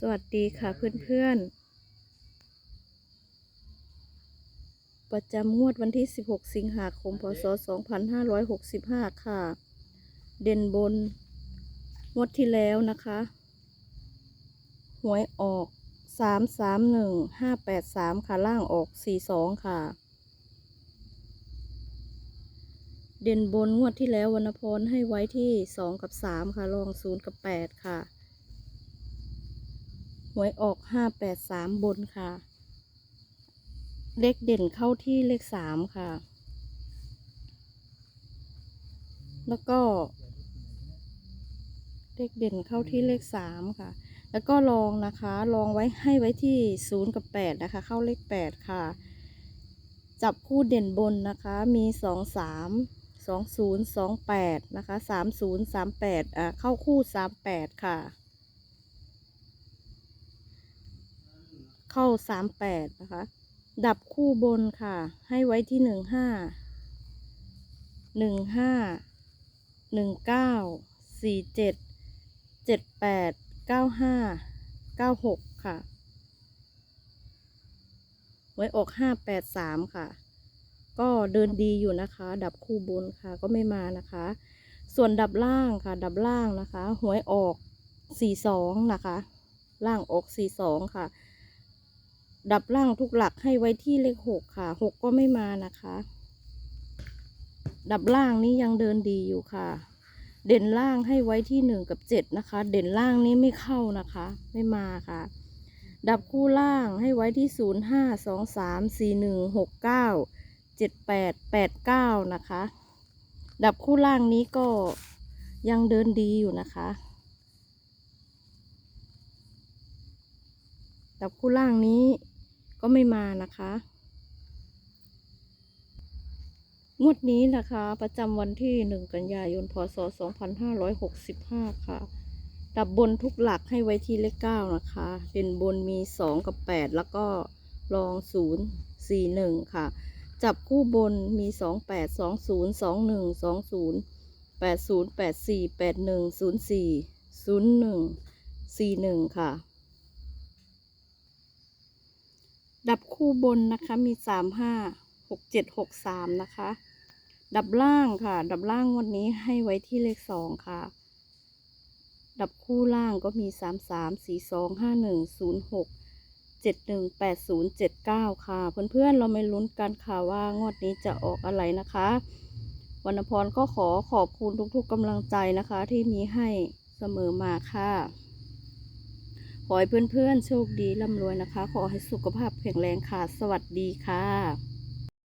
สวัสดีค่ะเพื่อนๆ ประจำงวดวันที่ 16 สิงหาคม พศ 2565 ค่ะ เด่นบน งวดที่แล้วนะคะ หวยออก 331 583 ค่ะ ล่างออก 42 ค่ะ เด่นบนงวดที่แล้ววรรณพรให้ไว้ที่ 2 กับ 3 ค่ะรอง 0 กับ 8 ค่ะ หวยออกห้าแปดสามบนค่ะ เลขเด่นเข้าที่เลขสามค่ะ แล้วก็ เลขเด่นเข้าที่เลขสามค่ะ แล้วก็ลองนะคะ ลองไว้ให้ไว้ที่ศูนย์กับแปดนะคะ เข้าเลขแปดค่ะ จับคู่เด่นบนนะคะ มีสองสามสองศูนย์สองแปดนะคะสามศูนย์สามแปดอ่า เข้าคู่สามแปดค่ะ เข้าสามแปดนะคะ ดับคู่บนค่ะ ให้ไว้ที่หนึ่งห้าหนึ่งห้าหนึ่งเก้าสี่เจ็ดเจ็ดแปดเก้าห้าเก้าหกค่ะ ไว้ออกห้าแปดสามค่ะ ก็เดินดีอยู่นะคะ ดับคู่บนค่ะก็ไม่มานะคะ ส่วนดับล่างค่ะ ดับล่างนะคะ หวยออกสี่สองนะคะ ล่างออกสี่สองค่ะ ดับล่างทุกหลักให้ไว้ที่เลขหกค่ะหกก็ไม่มานะคะ ดับล่างนี้ยังเดินดีอยู่ค่ะ เด่นล่างให้ไว้ที่หนึ่งกับเจ็ดนะคะ เด่นล่างนี้ไม่เข้านะคะ ไม่มาค่ะ ดับคู่ล่างให้ไว้ที่ศูนย์ห้าสองสามสี่หนึ่งหกเก้าเจ็ดแปดแปดเก้านะคะ ดับคู่ล่างนี้ก็ยังเดินดีอยู่นะคะดับคู่ล่างนี้ ก็ไม่มานะคะ งวดนี้นะคะ ประจำวันที่หนึ่งกันยายนพศสองพันห้ารอยกสิบห้าค่ะ ดับบนทุกหลักให้ไว้ที่เลขเก้านะคะ เด่นบนมีสองกับแปดแล้วก็รองศูนย์สี่หนึ่งค่ะ จับคู่บนมีสองแปดสองศูนย์สองหนึ่งสองศูนย์แปดศูนย์แปดสี่แปดหนึ่งศูนย์สี่ศูนย์หนึ่งสี่หนึ่งค่ะ ดับคู่บนนะคะมีสามห้าหกเจ็ดหกสามนะคะ ดับล่างค่ะ ดับล่างวันนี้ให้ไว้ที่เลขสองค่ะ ดับคู่ล่างก็มีสามสามสี่สองห้าหนึ่งศูนย์หกเจ็ดหนึ่งแปดศูนย์เจ็ดเก้าค่ะ เพื่อนๆเราไม่ลุ้นกันค่ะว่างวดนี้จะออกอะไรนะคะวรรณพรก็ขอขอบคุณทุกๆกำลังใจนะคะที่มีให้เสมอมาค่ะ ขอให้เพื่อนๆโชคดีร่ำรวยนะคะ ขอให้สุขภาพแข็งแรงค่ะ สวัสดีค่ะ